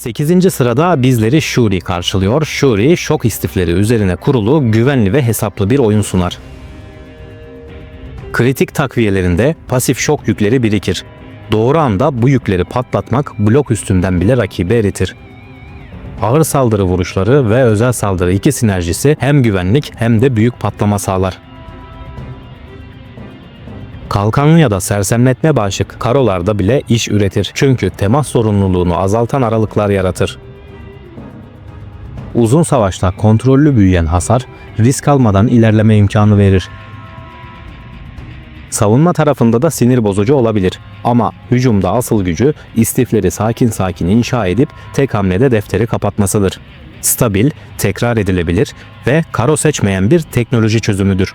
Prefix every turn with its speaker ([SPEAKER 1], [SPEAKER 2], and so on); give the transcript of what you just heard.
[SPEAKER 1] 8. sırada bizleri Shuri karşılıyor. Shuri şok istifleri üzerine kurulu, güvenli ve hesaplı bir oyun sunar. Kritik takviyelerinde pasif şok yükleri birikir. Doğru anda bu yükleri patlatmak blok üstünden bile rakibi eritir. Ağır saldırı vuruşları ve özel saldırı iki sinerjisi hem güvenlik hem de büyük patlama sağlar. Kalkanlı ya da sersemletme bağışık karolarda bile iş üretir. Çünkü temas sorumluluğunu azaltan aralıklar yaratır. Uzun savaşta kontrollü büyüyen hasar risk almadan ilerleme imkanı verir. Savunma tarafında da sinir bozucu olabilir. Ama hücumda asıl gücü istifleri sakin sakin inşa edip tek hamlede defteri kapatmasıdır. Stabil, tekrar edilebilir ve karo seçmeyen bir teknoloji çözümüdür.